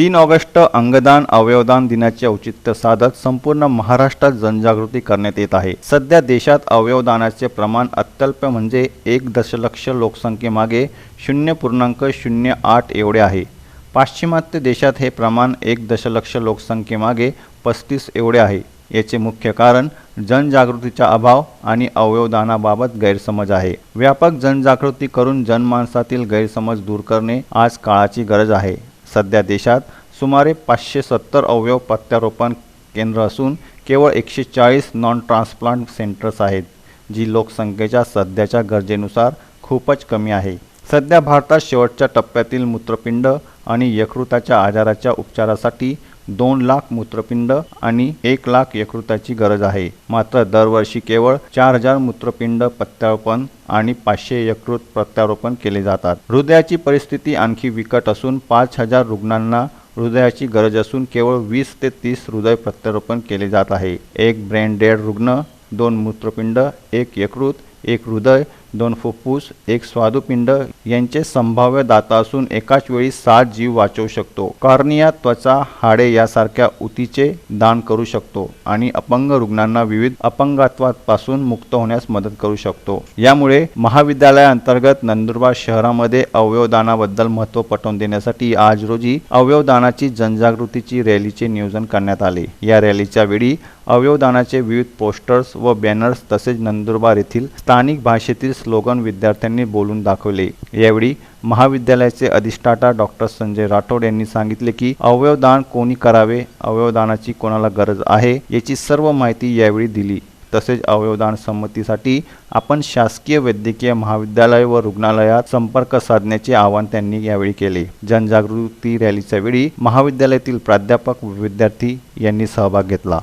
तीन ऑगस्ट अंगदान अवयवदान दिनाचे औचित्य साधत संपूर्ण महाराष्ट्रात जनजागृती करण्यात येत आहे. सध्या देशात अवयवदानाचे प्रमाण अत्यल्प म्हणजे एक दशलक्ष लोकसंख्येमागे शून्य पूर्णांक शून्य आठ एवढे आहे. पाश्चिमात्य देशात हे प्रमाण एक दशलक्ष लोकसंख्येमागे पस्तीस एवढे आहे. याचे मुख्य कारण जनजागृतीचा अभाव आणि अवयवदानाबाबत गैरसमज आहे. व्यापक जनजागृती करून जनमानसातील गैरसमज दूर करणे आज काळाची गरज आहे. सध्या देशात सुमारे पाचशे सत्तर अवयव प्रत्यारोपण केंद्र असून केवळ एकशे चाळीस नॉन ट्रान्सप्लांट सेंटर्स आहेत जी लोकसंख्येच्या सध्याच्या गरजेनुसार खूपच कमी आहे. सध्या भारतात शेवटच्या टप्प्यातील मूत्रपिंड आणि यकृताच्या आजाराच्या उपचारासाठी दोन लाख मूत्रपिंड आणि एक लाख यकृताची गरज आहे. मात्र दरवर्षी केवळ चार हजार मूत्रपिंड प्रत्यारोपण आणि पाचशे यकृत प्रत्यारोपण केले जातात. हृदयाची परिस्थिती आणखी विकट असून पाच हजार रुग्णांना हृदयाची गरज असून केवळ वीस ते तीस हृदय प्रत्यारोपण केले जात आहे. एक ब्रेन डेड रुग्ण दोन मूत्रपिंड एक यकृत एक हृदय दोन फुफ्फुस एक स्वादुपिंड यांचे संभाव्य दाता असून एकाच वेळी सात जीव वाचवू शकतो. कार्निया त्वचा हाडे यासारख्या उतीचे दान करू शकतो आणि अपंग रुग्णांना विविध अपंगत्वापासून मुक्त होण्यास मदत करू शकतो. यामुळे महाविद्यालयाअंतर्गत नंदुरबार शहरामध्ये अवयवदानाबद्दल महत्त्व पटवून देण्यासाठी आज रोजी अवयवदानाची जनजागृतीची रॅलीचे नियोजन करण्यात आले. या रॅलीच्या वेळी अवयवदानाचे विविध पोस्टर्स व बॅनर्स तसेच नंदुरबार येथील स्थानिक भाषेतील स्लोगन विद्यार्थ्यांनी बोलून दाखवले. यावेळी महाविद्यालयाचे अधिष्ठाता डॉक्टर संजय राठोड यांनी सांगितले की अवयवदान कोणी करावे? अवयवदानाची कोणाला गरज आहे? याची सर्व माहिती यावेळी दिली. तसेच अवयवदान संमतीसाठी आपण शासकीय वैद्यकीय महाविद्यालय व रुग्णालयात संपर्क साधण्याचे आवाहन त्यांनी यावेळी केले. जनजागृती रॅलीच्या वेळी महाविद्यालयातील प्राध्यापक विद्यार्थी यांनी सहभाग घेतला.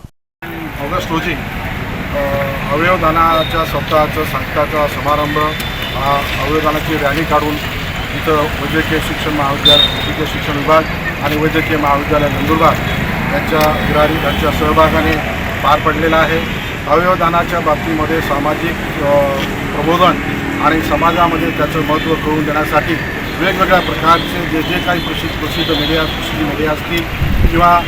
ऑगस्ट रोजी अवयवदानाच्या सप्ताहाचा सांगताचा समारंभ हा अवयवदानाची रॅली काढून इथं वैद्यकीय शिक्षण महाविद्यालय वैद्यकीय शिक्षण विभाग आणि वैद्यकीय महाविद्यालय नंदुरबार यांच्या विरारी यांच्या सहभागाने पार पडलेला आहे. अवयवदानाच्या बाबतीमध्ये सामाजिक प्रबोधन आणि समाजामध्ये त्याचं महत्त्व करून देण्यासाठी वेगवेगळ्या प्रकारचे जे जे काही प्रसिद्ध प्रसिद्ध मीडिया प्रसिद्ध मीडिया असतील किंवा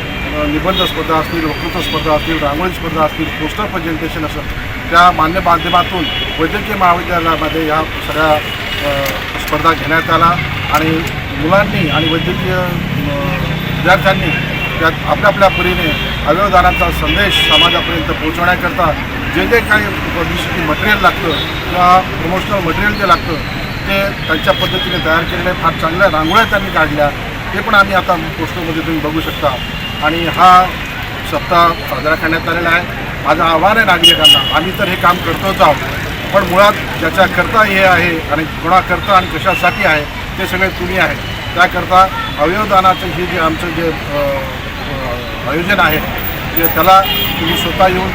निबंध स्पर्धा असतील वक्तृत्व स्पर्धा असतील रांगोळी स्पर्धा असतील पोस्टर प्रेझेंटेशन असं त्या मान्य माध्यमातून वैद्यकीय महाविद्यालयामध्ये या सगळ्या स्पर्धा घेण्यात आला आणि मुलांनी आणि वैद्यकीय विद्यार्थ्यांनी त्यात आपल्या आपल्या परीने अवयवदानाचा संदेश समाजापर्यंत पोहोचवण्याकरता जे जे काही पब्लिसिटी मटेरियल लागतं किंवा प्रमोशनल मटेरियल जे लागतं ते त्यांच्या पद्धतीने तयार केलेले फार चांगल्या रांगोळ्या त्यांनी काढल्या. ते पण आम्ही आता पोस्टरमध्ये तुम्ही बघू शकता. आणि हा सप्ताह साजरा करण्यात आलेला आहे. माझं आव्हान आहे नागरिकांना. आम्ही तर हे काम करतोच आहोत. पण मुळात ज्याच्याकरता हे आहे आणि कोणाकरता आणि कशासाठी आहे ते सगळे तुम्ही आहे त्याकरता अवयवदानाचं हे जे आमचं जे आयोजन आहे ते त्याला तुम्ही स्वतः येऊन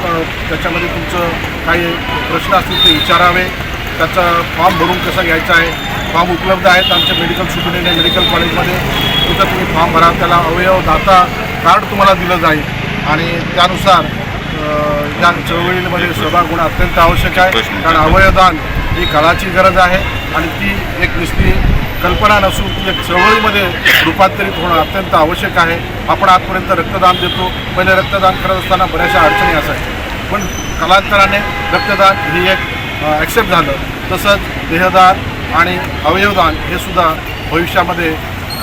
त्याच्यामध्ये तुमचं काही प्रश्न असतील ते विचारावे. त्याचा फॉर्म भरून कसा घ्यायचा आहे फॉर्म उपलब्ध आहेत आमच्या मेडिकल सुपरिटेंडे मेडिकल कॉलेजमध्ये. तिथं तुम्ही फॉर्म भरा त्याला अवयव दाता कार्ड तुम्हाला दिलं जाईल. आणि त्यानुसार या चळवळीमध्ये सहभाग होणं अत्यंत आवश्यक आहे. कारण अवयवदान ही काळाची गरज आहे आणि ती एक नुसती कल्पना नसून ती एक चळवळीमध्ये रूपांतरित होणं अत्यंत आवश्यक आहे. आपण आजपर्यंत रक्तदान देतो. पहिले रक्तदान करत असताना बऱ्याचशा अडचणी असायच्या. पण कालांतराने रक्तदान ही एक ॲक्सेप्ट झालं. तसंच देहदान आणि अवयवदान हे सुद्धा भविष्यामध्ये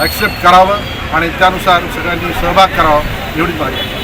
ॲक्सेप्ट करावं आणि त्यानुसार सगळ्यांनी सहभाग करावा एवढीच मागणी